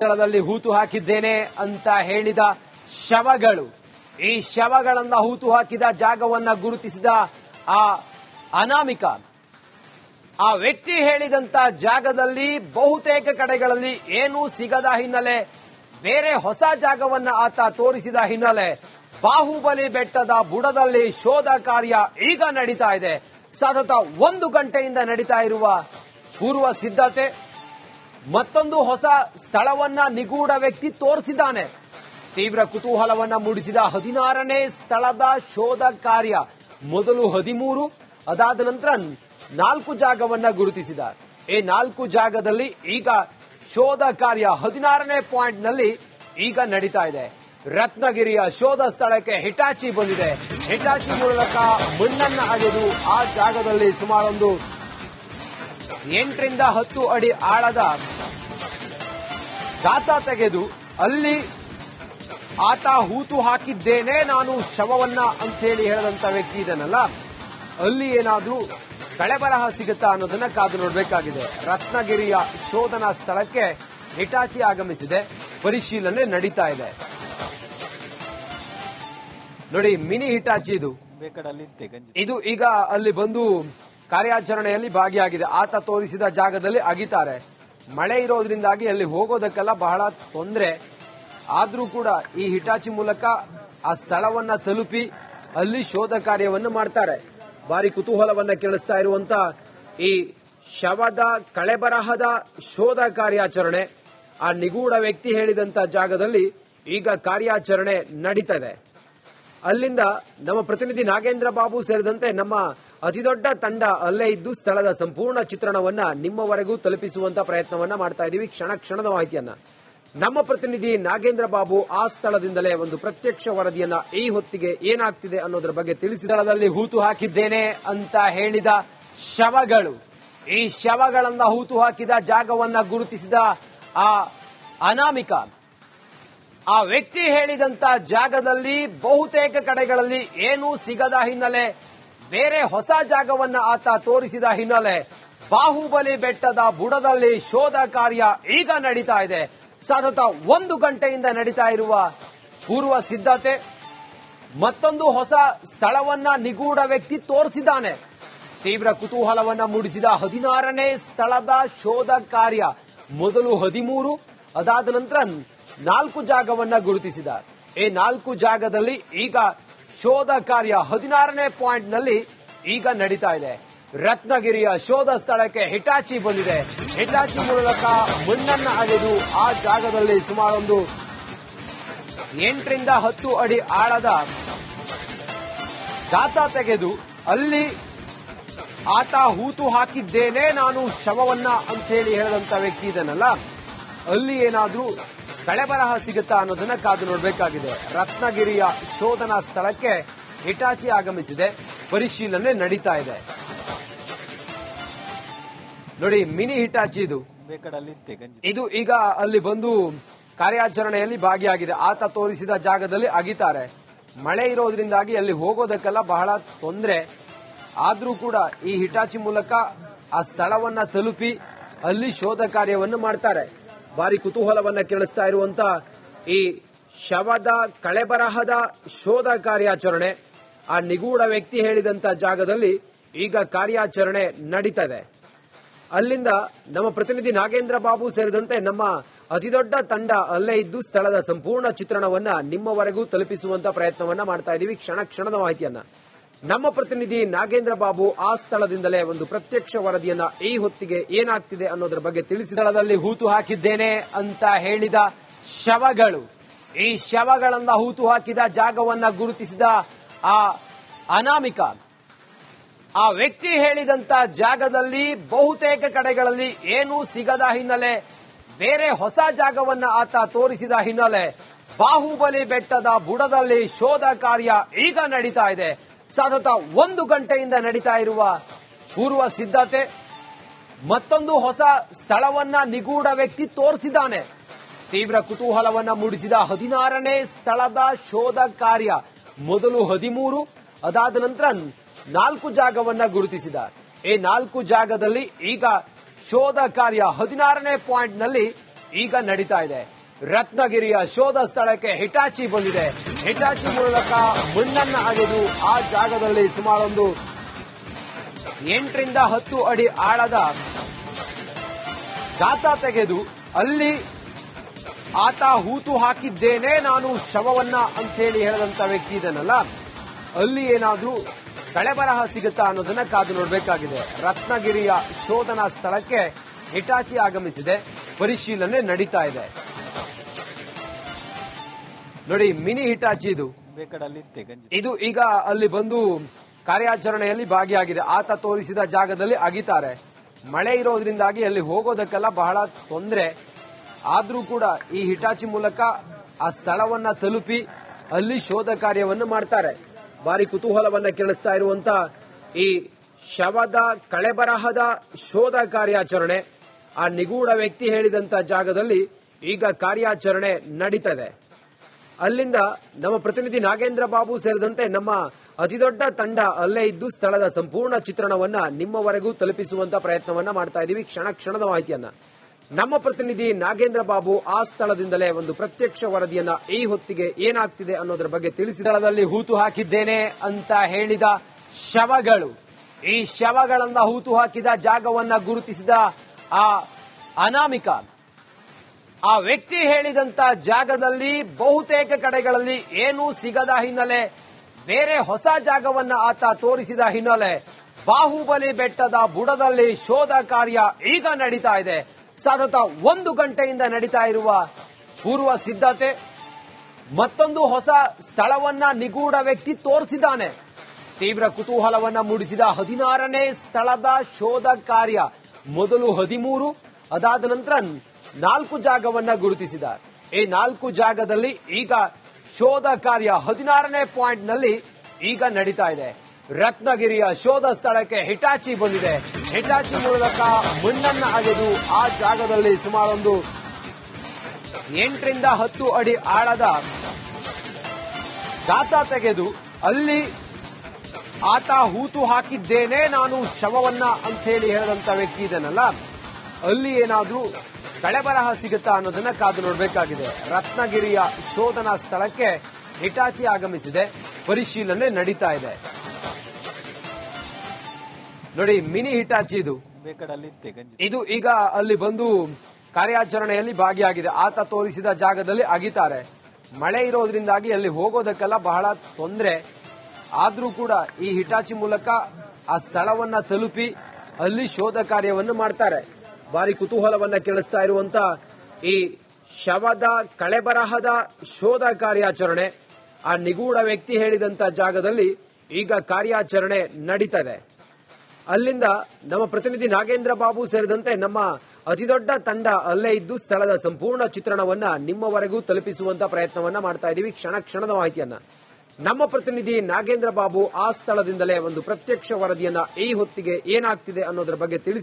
ಸ್ಥಳದಲ್ಲಿ ಹೂತು ಹಾಕಿದ್ದೇನೆ ಅಂತ ಹೇಳಿದ ಶವಗಳು. ಈ ಶವಗಳನ್ನ ಹೂತು ಹಾಕಿದ ಜಾಗವನ್ನ ಗುರುತಿಸಿದ ಆ ಅನಾಮಿಕ, ಆ ವ್ಯಕ್ತಿ ಹೇಳಿದಂತ ಜಾಗದಲ್ಲಿ ಬಹುತೇಕ ಕಡೆಗಳಲ್ಲಿ ಏನೂ ಸಿಗದ ಹಿನ್ನೆಲೆ ಬೇರೆ ಹೊಸ ಜಾಗವನ್ನ ಆತ ತೋರಿಸಿದ ಹಿನ್ನೆಲೆ ಬಾಹುಬಲಿ ಬೆಟ್ಟದ ಬುಡದಲ್ಲಿ ಶೋಧ ಕಾರ್ಯ ಈಗ ನಡೀತಾ ಇದೆ. ಸತತ ಒಂದು ಗಂಟೆಯಿಂದ ನಡೀತಾ ಇರುವ ಪೂರ್ವ ಸಿದ್ಧತೆ ಮತ್ತೊಂದು ಹೊಸ ಸ್ಥಳವನ್ನ ನಿಗೂಢ ವ್ಯಕ್ತಿ ತೋರಿಸಿದ್ದಾನೆ. ತೀವ್ರ ಕುತೂಹಲವನ್ನ ಮೂಡಿಸಿದ ಹದಿನಾರನೇ ಸ್ಥಳದ ಶೋಧ ಕಾರ್ಯ ಮೊದಲು ಹದಿಮೂರು, ಅದಾದ ನಂತರ ನಾಲ್ಕು ಜಾಗವನ್ನ ಗುರುತಿಸಿದ. ಈ ನಾಲ್ಕು ಜಾಗದಲ್ಲಿ ಈಗ ಶೋಧ ಕಾರ್ಯ ಹದಿನಾರನೇ ಪಾಯಿಂಟ್ನಲ್ಲಿ ಈಗ ನಡೀತಾ ಇದೆ. ರತ್ನಗಿರಿಯ ಶೋಧ ಸ್ಥಳಕ್ಕೆ ಹಿಟಾಚಿ ಬಂದಿದೆ. ಹಿಟಾಚಿ ಮೂಲಕ ಮಣ್ಣನ್ನು ಅಗೆದು ಆ ಜಾಗದಲ್ಲಿ ಸುಮಾರೊಂದು ಎಂಟರಿಂದ ಹತ್ತು ಅಡಿ ಆಳದ ಗಾತ ತೆಗೆದು ಅಲ್ಲಿ ಆತ ಹೂತು ಹಾಕಿದ್ದೇನೆ ನಾನು ಶವವನ್ನ ಅಂತ ಹೇಳಿ ಹೇಳದಂತ ವ್ಯಕ್ತಿ ಇದನ್ನಲ್ಲ ಅಲ್ಲಿ ಏನಾದ್ರೂ ಕಳೆಬರಹ ಸಿಗುತ್ತಾ ಅನ್ನೋದನ್ನ ಕಾದು ನೋಡಬೇಕಾಗಿದೆ. ರತ್ನಗಿರಿಯ ಶೋಧನಾ ಸ್ಥಳಕ್ಕೆ ಹಿಟಾಚಿ ಆಗಮಿಸಿದೆ. ಪರಿಶೀಲನೆ ನಡೀತಾ ಇದೆ. ನೋಡಿ ಮಿನಿ ಹಿಟಾಚಿ ಇದು. ಇದು ಈಗ ಅಲ್ಲಿ ಬಂದು ಕಾರ್ಯಾಚರಣೆಯಲ್ಲಿ ಭಾಗಿಯಾಗಿದೆ. ಆತ ತೋರಿಸಿದ ಜಾಗದಲ್ಲಿ ಅಗಿತಾರೆ. ಮಳೆ ಇರೋದ್ರಿಂದಾಗಿ ಅಲ್ಲಿ ಹೋಗೋದಕ್ಕೆಲ್ಲ ಬಹಳ ತೊಂದರೆ. ಆದ್ರೂ ಕೂಡ ಈ ಹಿಟಾಚಿ ಮೂಲಕ ಆ ಸ್ಥಳವನ್ನ ತಲುಪಿ ಅಲ್ಲಿ ಶೋಧ ಕಾರ್ಯವನ್ನು ಮಾಡ್ತಾರೆ. ಭಾರಿ ಕುತೂಹಲವನ್ನ ಕೇಳಿಸ್ತಾ ಇರುವಂತ ಈ ಶವದ ಕಳೆಬರಹದ ಶೋಧ ಕಾರ್ಯಾಚರಣೆ. ಆ ನಿಗೂಢ ವ್ಯಕ್ತಿ ಹೇಳಿದಂತ ಜಾಗದಲ್ಲಿ ಈಗ ಕಾರ್ಯಾಚರಣೆ ನಡೀತದೆ. ಅಲ್ಲಿಂದ ನಮ್ಮ ಪ್ರತಿನಿಧಿ ನಾಗೇಂದ್ರ ಬಾಬು ಸೇರಿದಂತೆ ನಮ್ಮ ಅತಿದೊಡ್ಡ ತಂಡ ಅಲ್ಲೇ ಇದ್ದು ಸ್ಥಳದ ಸಂಪೂರ್ಣ ಚಿತ್ರಣವನ್ನ ನಿಮ್ಮವರೆಗೂ ತಲುಪಿಸುವಂತ ಪ್ರಯತ್ನವನ್ನ ಮಾಡ್ತಾ ಇದೀವಿ ಕ್ಷಣ ಕ್ಷಣದ ಮಾಹಿತಿಯನ್ನ. ನಮ್ಮ ಪ್ರತಿನಿಧಿ ನಾಗೇಂದ್ರ ಬಾಬು ಆ ಸ್ಥಳದಿಂದಲೇ ಒಂದು ಪ್ರತ್ಯಕ್ಷ ವರದಿಯನ್ನ ಈ ಹೊತ್ತಿಗೆ ಏನಾಗ್ತಿದೆ ಅನ್ನೋದ್ರ ಬಗ್ಗೆ ತಿಳಿಸಿ ಸ್ಥಳದಲ್ಲಿ ಹೂತು ಹಾಕಿದ್ದೇನೆ ಅಂತ ಹೇಳಿದ ಶವಗಳು. ಈ ಶವಗಳನ್ನ ಹೂತು ಹಾಕಿದ ಜಾಗವನ್ನ ಗುರುತಿಸಿದ ಆ ಅನಾಮಿಕ ಆ ವ್ಯಕ್ತಿ ಹೇಳಿದಂತ ಜಾಗದಲ್ಲಿ ಬಹುತೇಕ ಕಡೆಗಳಲ್ಲಿ ಏನೂ ಸಿಗದ ಹಿನ್ನೆಲೆ ಬೇರೆ ಹೊಸ ಜಾಗವನ್ನ ಆತ ತೋರಿಸಿದ ಹಿನ್ನೆಲೆ ಬಾಹುಬಲಿ ಬೆಟ್ಟದ ಬುಡದಲ್ಲಿ ಶೋಧ ಕಾರ್ಯ ಈಗ ನಡೀತಾ ಇದೆ. ಸತತ ಒಂದು ಗಂಟೆಯಿಂದ ನಡೀತಾ ಇರುವ ಪೂರ್ವ ಸಿದ್ಧತೆ, ಮತ್ತೊಂದು ಹೊಸ ಸ್ಥಳವನ್ನ ನಿಗೂಢ ವ್ಯಕ್ತಿ ತೋರಿಸಿದ್ದಾನೆ. ತೀವ್ರ ಕುತೂಹಲವನ್ನ ಮೂಡಿಸಿದ ಹದಿನಾರನೇ ಸ್ಥಳದ ಶೋಧ ಕಾರ್ಯ ಮೊದಲು ಹದಿಮೂರು, ಅದಾದ ನಂತರ ನಾಲ್ಕು ಜಾಗವನ್ನ ಗುರುತಿಸಿದ. ಈ ನಾಲ್ಕು ಜಾಗದಲ್ಲಿ ಈಗ ಶೋಧ ಕಾರ್ಯ ಹದಿನಾರನೇ ಪಾಯಿಂಟ್ನಲ್ಲಿ ಈಗ ನಡೀತಾ ಇದೆ. ರತ್ನಗಿರಿಯ ಶೋಧ ಸ್ಥಳಕ್ಕೆ ಹಿಟಾಚಿ ಬಂದಿದೆ. ಹಿಟಾಚಿ ಮೂಲಕ ಮಣ್ಣನ್ನ ಅಗೆದು ಆ ಜಾಗದಲ್ಲಿ ಸುಮಾರೊಂದು ಎಂಟರಿಂದ ಹತ್ತು ಅಡಿ ಆಳದ ದಾತ ತೆಗೆದು ಅಲ್ಲಿ ಆತ ಹೂತು ಹಾಕಿದ್ದೇನೆ, ನಾನು ಶವವನ್ನ ಅಂತ ಹೇಳಿ ಹೇಳದಂತ ವ್ಯಕ್ತಿ ಇದನ್ನಲ್ಲ ಅಲ್ಲಿ ಏನಾದ್ರೂ ಕಳೆಬರಹ ಸಿಗುತ್ತಾ ಅನ್ನೋದನ್ನ ಕಾದು ನೋಡಬೇಕಾಗಿದೆ. ರತ್ನಗಿರಿಯ ಶೋಧನಾ ಸ್ಥಳಕ್ಕೆ ಹಿಟಾಚಿ ಆಗಮಿಸಿದೆ. ಪರಿಶೀಲನೆ ನಡೀತಾ ಇದೆ. ನೋಡಿ ಮಿನಿ ಹಿಟಾಚಿ ಇದು. ಇದು ಈಗ ಅಲ್ಲಿ ಬಂದು ಕಾರ್ಯಾಚರಣೆಯಲ್ಲಿ ಭಾಗಿಯಾಗಿದೆ. ಆತ ತೋರಿಸಿದ ಜಾಗದಲ್ಲಿ ಅಗಿತಾರೆ. ಮಳೆ ಇರೋದ್ರಿಂದಾಗಿ ಅಲ್ಲಿ ಹೋಗೋದಕ್ಕೆಲ್ಲ ಬಹಳ ತೊಂದರೆ. ಆದ್ರೂ ಕೂಡ ಈ ಹಿಟಾಚಿ ಮೂಲಕ ಆ ಸ್ಥಳವನ್ನ ತಲುಪಿ ಅಲ್ಲಿ ಶೋಧ ಕಾರ್ಯವನ್ನು ಮಾಡ್ತಾರೆ. ಭಾರಿ ಕುತೂಹಲವನ್ನ ಕೇಳಿಸ್ತಾ ಇರುವಂತ ಈ ಶವದ ಕಳೆಬರಹದ ಶೋಧ ಕಾರ್ಯಾಚರಣೆ, ಆ ನಿಗೂಢ ವ್ಯಕ್ತಿ ಹೇಳಿದಂತ ಜಾಗದಲ್ಲಿ ಈಗ ಕಾರ್ಯಾಚರಣೆ ನಡೀತದೆ. ಅಲ್ಲಿಂದ ನಮ್ಮ ಪ್ರತಿನಿಧಿ ನಾಗೇಂದ್ರ ಬಾಬು ಸೇರಿದಂತೆ ನಮ್ಮ ಅತಿದೊಡ್ಡ ತಂಡ ಅಲ್ಲೇ ಇದ್ದು ಸ್ಥಳದ ಸಂಪೂರ್ಣ ಚಿತ್ರಣವನ್ನ ನಿಮ್ಮವರೆಗೂ ತಲುಪಿಸುವಂತ ಪ್ರಯತ್ನವನ್ನ ಮಾಡ್ತಾ ಇದೀವಿ. ಕ್ಷಣ ಕ್ಷಣದ ಮಾಹಿತಿಯನ್ನ. ನಮ್ಮ ಪ್ರತಿನಿಧಿ ನಾಗೇಂದ್ರ ಬಾಬು ಆ ಸ್ಥಳದಿಂದಲೇ ಒಂದು ಪ್ರತ್ಯಕ್ಷ ವರದಿಯನ್ನ ಈ ಹೊತ್ತಿಗೆ ಏನಾಗ್ತಿದೆ ಅನ್ನೋದ್ರ ಬಗ್ಗೆ ತಿಳಿಸಿ ಸ್ಥಳದಲ್ಲಿ ಹೂತು ಹಾಕಿದ್ದೇನೆ ಅಂತ ಹೇಳಿದ ಶವಗಳು. ಈ ಶವಗಳನ್ನ ಹೂತು ಹಾಕಿದ ಜಾಗವನ್ನ ಗುರುತಿಸಿದ ಆ ಅನಾಮಿಕ, ಆ ವ್ಯಕ್ತಿ ಹೇಳಿದಂತ ಜಾಗದಲ್ಲಿ ಬಹುತೇಕ ಕಡೆಗಳಲ್ಲಿ ಏನೂ ಸಿಗದ ಹಿನ್ನೆಲೆ ಬೇರೆ ಹೊಸ ಜಾಗವನ್ನ ಆತ ತೋರಿಸಿದ ಹಿನ್ನೆಲೆ ಬಾಹುಬಲಿ ಬೆಟ್ಟದ ಬುಡದಲ್ಲಿ ಶೋಧ ಕಾರ್ಯ ಈಗ ನಡೀತಾ ಇದೆ. ಸತತ ಒಂದು ಗಂಟೆಯಿಂದ ನಡೀತಾ ಇರುವ ಪೂರ್ವ ಸಿದ್ಧತೆ, ಮತ್ತೊಂದು ಹೊಸ ಸ್ಥಳವನ್ನ ನಿಗೂಢ ವ್ಯಕ್ತಿ ತೋರಿಸಿದ್ದಾನೆ. ತೀವ್ರ ಕುತೂಹಲವನ್ನ ಮೂಡಿಸಿದ ಹದಿನಾರನೇ ಸ್ಥಳದ ಶೋಧ ಕಾರ್ಯ ಮೊದಲು ಹದಿಮೂರು, ಅದಾದ ನಂತರ ನಾಲ್ಕು ಜಾಗವನ್ನ ಗುರುತಿಸಿದ. ಈ ನಾಲ್ಕು ಜಾಗದಲ್ಲಿ ಈಗ ಶೋಧ ಕಾರ್ಯ ಹದಿನಾರನೇ ಪಾಯಿಂಟ್ನಲ್ಲಿ ಈಗ ನಡೀತಾ ಇದೆ. ರತ್ನಗಿರಿಯ ಶೋಧ ಸ್ಥಳಕ್ಕೆ ಹಿಟಾಚಿ ಬಂದಿದೆ. ಹಿಟಾಚಿ ಮೂಲಕ ಮಣ್ಣನ್ನ ಅಗೆದು ಆ ಜಾಗದಲ್ಲಿ ಸುಮಾರೊಂದು ಎಂಟರಿಂದ ಹತ್ತು ಅಡಿ ಆಳದ ಗಾತ ತೆಗೆದು ಅಲ್ಲಿ ಆತ ಹೂತು ಹಾಕಿದ್ದೇನೆ, ನಾನು ಶವವನ್ನ ಅಂತೇಳಿ ಹೇಳಿದಂತ ವ್ಯಕ್ತಿ ಇದನ್ನಲ್ಲ ಅಲ್ಲಿ ಏನಾದ್ರೂ ಕಳೆಬರಹ ಸಿಗುತ್ತಾ ಅನ್ನೋದನ್ನ ಕಾದು ನೋಡಬೇಕಾಗಿದೆ. ರತ್ನಗಿರಿಯ ಶೋಧನಾ ಸ್ಥಳಕ್ಕೆ ಹಿಟಾಚಿ ಆಗಮಿಸಿದೆ. ಪರಿಶೀಲನೆ ನಡೀತಾ ಇದೆ. ನೋಡಿ ಮಿನಿ ಹಿಟಾಚಿ ಇದು. ಇದು ಈಗ ಅಲ್ಲಿ ಬಂದು ಕಾರ್ಯಾಚರಣೆಯಲ್ಲಿ ಭಾಗಿಯಾಗಿದೆ. ಆತ ತೋರಿಸಿದ ಜಾಗದಲ್ಲಿ ಅಗಿತಾರೆ. ಮಳೆ ಇರೋದ್ರಿಂದಾಗಿ ಅಲ್ಲಿ ಹೋಗೋದಕ್ಕೆಲ್ಲ ಬಹಳ ತೊಂದರೆ. ಆದ್ರೂ ಕೂಡ ಈ ಹಿಟಾಚಿ ಮೂಲಕ ಆ ಸ್ಥಳವನ್ನ ತಲುಪಿ ಅಲ್ಲಿ ಶೋಧ ಕಾರ್ಯವನ್ನು ಮಾಡ್ತಾರೆ. ಭಾರಿ ಕುತೂಹಲವನ್ನ ಕೇಳಿಸ್ತಾ ಇರುವಂತ ಈ ಶವದ ಕಳೆಬರಹದ ಶೋಧ ಕಾರ್ಯಾಚರಣೆ ಆ ನಿಗೂಢ ವ್ಯಕ್ತಿ ಹೇಳಿದಂತ ಜಾಗದಲ್ಲಿ ಈಗ ಕಾರ್ಯಾಚರಣೆ ನಡೀತದೆ. ಅಲ್ಲಿಂದ ನಮ್ಮ ಪ್ರತಿನಿಧಿ ನಾಗೇಂದ್ರ ಬಾಬು ಸೇರಿದಂತೆ ನಮ್ಮ ಅತಿದೊಡ್ಡ ತಂಡ ಅಲ್ಲೇ ಇದ್ದು ಸ್ಥಳದ ಸಂಪೂರ್ಣ ಚಿತ್ರಣವನ್ನ ನಿಮ್ಮವರೆಗೂ ತಲುಪಿಸುವಂತ ಪ್ರಯತ್ನವನ್ನ ಮಾಡ್ತಾ ಇದೀವಿ. ಕ್ಷಣ ಕ್ಷಣದ ಮಾಹಿತಿಯನ್ನ. ನಮ್ಮ ಪ್ರತಿನಿಧಿ ನಾಗೇಂದ್ರ ಬಾಬು ಆ ಸ್ಥಳದಿಂದಲೇ ಒಂದು ಪ್ರತ್ಯಕ್ಷ ವರದಿಯನ್ನ ಈ ಹೊತ್ತಿಗೆ ಏನಾಗ್ತಿದೆ ಅನ್ನೋದ್ರ ಬಗ್ಗೆ ತಿಳಿಸಿ ಸ್ಥಳದಲ್ಲಿ ಹೂತು ಹಾಕಿದ್ದೇನೆ ಅಂತ ಹೇಳಿದ ಶವಗಳು. ಈ ಶವಗಳನ್ನ ಹೂತು ಹಾಕಿದ ಜಾಗವನ್ನ ಗುರುತಿಸಿದ ಆ ಅನಾಮಿಕ ಆ ವ್ಯಕ್ತಿ ಹೇಳಿದಂತ ಜಾಗದಲ್ಲಿ ಬಹುತೇಕ ಕಡೆಗಳಲ್ಲಿ ಏನೂ ಸಿಗದ ಹಿನ್ನೆಲೆ ಬೇರೆ ಹೊಸ ಜಾಗವನ್ನ ಆತ ತೋರಿಸಿದ ಹಿನ್ನೆಲೆ ಬಾಹುಬಲಿ ಬೆಟ್ಟದ ಬುಡದಲ್ಲಿ ಶೋಧ ಕಾರ್ಯ ಈಗ ನಡೀತಾ ಇದೆ. ಸತತ ಒಂದು ಗಂಟೆಯಿಂದ ನಡೀತಾ ಇರುವ ಪೂರ್ವ ಸಿದ್ಧತೆ, ಮತ್ತೊಂದು ಹೊಸ ಸ್ಥಳವನ್ನ ನಿಗೂಢ ವ್ಯಕ್ತಿ ತೋರಿಸಿದ್ದಾನೆ. ತೀವ್ರ ಕುತೂಹಲವನ್ನ ಮೂಡಿಸಿದ ಹದಿನಾರನೇ ಸ್ಥಳದ ಶೋಧ ಕಾರ್ಯ ಮೊದಲು ಹದಿಮೂರು, ಅದಾದ ನಂತರ ನಾಲ್ಕು ಜಾಗವನ್ನ ಗುರುತಿಸಿದ ಈ ನಾಲ್ಕು ಜಾಗದಲ್ಲಿ ಈಗ ಶೋಧ ಕಾರ್ಯ ಹದಿನಾರನೇ ಪಾಯಿಂಟ್ನಲ್ಲಿ ಈಗ ನಡೀತಾ ಇದೆ. ರತ್ನಗಿರಿಯ ಶೋಧ ಸ್ಥಳಕ್ಕೆ ಹಿಟಾಚಿ ಬಂದಿದೆ. ಹಿಟಾಚಿ ಮೂಲಕ ಮಣ್ಣನ್ನ ಅಗೆದು ಆ ಜಾಗದಲ್ಲಿ ಸುಮಾರೊಂದು ಎಂಟರಿಂದ ಹತ್ತು ಅಡಿ ಆಳದ ಗಾತ ತೆಗೆದು ಅಲ್ಲಿ ಆತ ಹೂತು ಹಾಕಿದ್ದೇನೆ, ನಾನು ಶವವನ್ನ ಅಂತ ಹೇಳಿ ಹೇಳಿದಂತ ವ್ಯಕ್ತಿ ಇದನ್ನಲ್ಲ ಅಲ್ಲಿ ಏನಾದ್ರೂ ಕಳೆಬರಹ ಸಿಗುತ್ತಾ ಅನ್ನೋದನ್ನ ಕಾದು ನೋಡಬೇಕಾಗಿದೆ. ರತ್ನಗಿರಿಯ ಶೋಧನಾ ಸ್ಥಳಕ್ಕೆ ಹಿಟಾಚಿ ಆಗಮಿಸಿದೆ. ಪರಿಶೀಲನೆ ನಡೀತಾ ಇದೆ. ನೋಡಿ ಮಿನಿ ಹಿಟಾಚಿ ಇದು. ಇದು ಈಗ ಅಲ್ಲಿ ಬಂದು ಕಾರ್ಯಾಚರಣೆಯಲ್ಲಿ ಭಾಗಿಯಾಗಿದೆ. ಆತ ತೋರಿಸಿದ ಜಾಗದಲ್ಲಿ ಅಗಿತಾರೆ. ಮಳೆ ಇರೋದ್ರಿಂದಾಗಿ ಅಲ್ಲಿ ಹೋಗೋದಕ್ಕೆಲ್ಲ ಬಹಳ ತೊಂದರೆ. ಆದ್ರೂ ಕೂಡ ಈ ಹಿಟಾಚಿ ಮೂಲಕ ಆ ಸ್ಥಳವನ್ನ ತಲುಪಿ ಅಲ್ಲಿ ಶೋಧ ಕಾರ್ಯವನ್ನು ಮಾಡ್ತಾರೆ. ಭಾರಿ ಕುತೂಹಲವನ್ನ ಕೆಳಿಸ್ತಾ ಇರುವಂತ ಈ ಶವದ ಕಳೆಬರಹದ ಶೋಧ ಕಾರ್ಯಾಚರಣೆ, ಆ ನಿಗೂಢ ವ್ಯಕ್ತಿ ಹೇಳಿದಂತ ಜಾಗದಲ್ಲಿ ಈಗ ಕಾರ್ಯಾಚರಣೆ ನಡೀತದೆ ಅಲ್ಲಿಂದ ನಮ್ಮ ಪ್ರತಿನಿಧಿ ನಾಗೇಂದ್ರ ಬಾಬು ಸೇರಿದಂತೆ ನಮ್ಮ ಅತಿದೊಡ್ಡ ತಂಡ ಅಲ್ಲೇ ಇದ್ದು ಸ್ಥಳದ ಸಂಪೂರ್ಣ ಚಿತ್ರಣವನ್ನ ನಿಮ್ಮವರೆಗೂ ತಲುಪಿಸುವಂತ ಪ್ರಯತ್ನವನ್ನ ಮಾಡ್ತಾ ಇದೀವಿ. ಕ್ಷಣ ಕ್ಷಣದ ಮಾಹಿತಿಯನ್ನ. ನಮ್ಮ ಪ್ರತಿನಿಧಿ ನಾಗೇಂದ್ರ ಬಾಬು ಆ ಸ್ಥಳದಿಂದಲೇ ಒಂದು ಪ್ರತ್ಯಕ್ಷ ವರದಿಯನ್ನ ಈ ಹೊತ್ತಿಗೆ ಏನಾಗ್ತಿದೆ ಅನ್ನೋದ್ರ ಬಗ್ಗೆ ತಿಳಿಸಿ